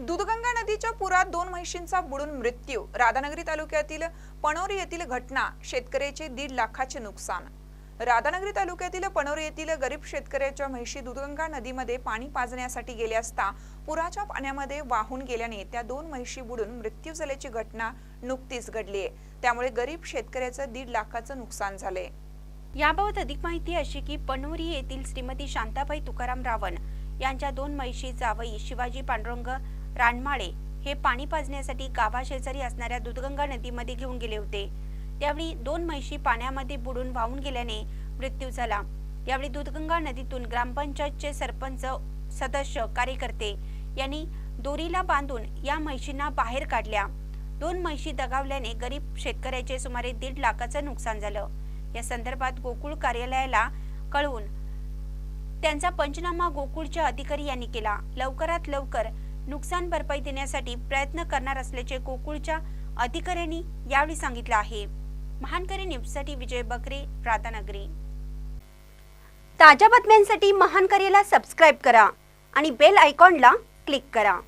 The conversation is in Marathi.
दूधगंगा नदीच्या पुरात दोन म्हशींचा बुडून मृत्यू. राधानगरी तालुक्यातील पणोरी येथील घटना शेतकऱ्याचे दीड लाखाचे नुकसान. राधानगरी तालुक्यातील पणोरी येथील गरीब शेतकऱ्याच्या म्हैशी दूधगंगा नदीमध्ये पाणी पाजण्यासाठी गेले असता पुराच्या पाण्यामध्ये वाहून गेल्याने त्या दोन म्हैशी बुडून मृत्यू झाल्याची घटना नुकतीच घडली आहे. त्यामुळे गरीब शेतकऱ्याचं दीड लाखाचं नुकसान झालंय. याबाबत अधिक माहिती अशी की पणोरी येथील श्रीमती शांताबाई तुकाराम रावण यांच्या दोन म्हैशी जावई शिवाजी पांडुरंग रानमाळे हे पाणी पाजण्यासाठी गावाशेजारी असणाऱ्या दूधगंगा नदीमध्ये घेऊन गेले होते. त्यावेळी दोन म्हैशी पाण्यामध्ये बुडून वाहून गेल्याने मृत्यू झाला. यावेळी दूधगंगा नदीतून ग्रामपंचायतचे सरपंच सदस्य कार्यकर्ते यांनी दोरीला बांधून या म्हैशींना बाहेर काढल्या. दोन म्हैशी दगावल्याने गरीब शेतकऱ्याचे सुमारे दीड लाखाचं नुकसान झालं. या संदर्भात गोकुळ कार्यालयाला कळवून त्यांचा पंचनामा गोकुळच्या अधिकारी यांनी केला. लवकरात लवकर नुकसान भरपाई देण्यासाठी प्रयत्न करणार असल्याचे गोकुळच्या अधिकाऱ्यांनी यावेळी सांगितलं आहे. महानकरी न्यूजसाठी विजय बकरे राधानगरी. ताज्या बातम्यांसाठी महानकरीला सबस्क्राईब करा आणि बेल आयकॉनला क्लिक करा.